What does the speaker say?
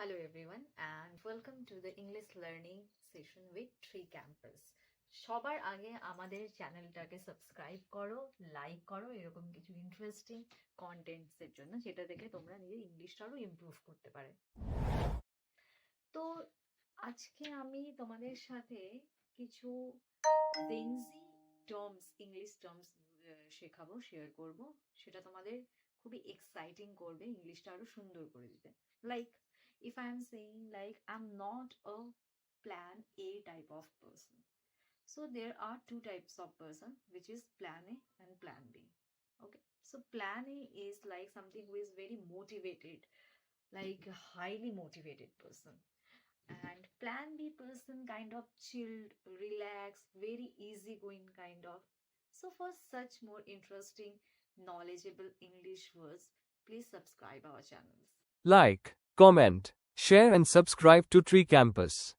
Hello, everyone, and welcome to the English learning session with Tree Campus. সবার আগে আমাদের চ্যানেলটাকে সাবস্ক্রাইব করো লাইক করো, এরকম কিছু ইন্টারেস্টিং কন্টেন্টস এর জন্য যেটা দেখে তোমরা নিজের ইংলিশটা আরও ইমপ্রুভ করতে পারে। তো আজকে আমি তোমাদের সাথে কিছু gen Z terms English terms শেখাবো শেয়ার করব। সেটা তোমাদের খুবই এক্সাইটিং করবে ইংলিশটা আরও সুন্দর করে দিতে। Like if I'm saying like I'm not a plan A type of person. So there are two types of person, which is plan A and plan B. Okay. So plan A is like something who is very motivated, like a highly motivated person. And plan B person kind of chilled, relaxed, very easygoing kind of. So for such more interesting, knowledgeable English words, please subscribe our channels. Like, comment, share and subscribe to Tree Campus.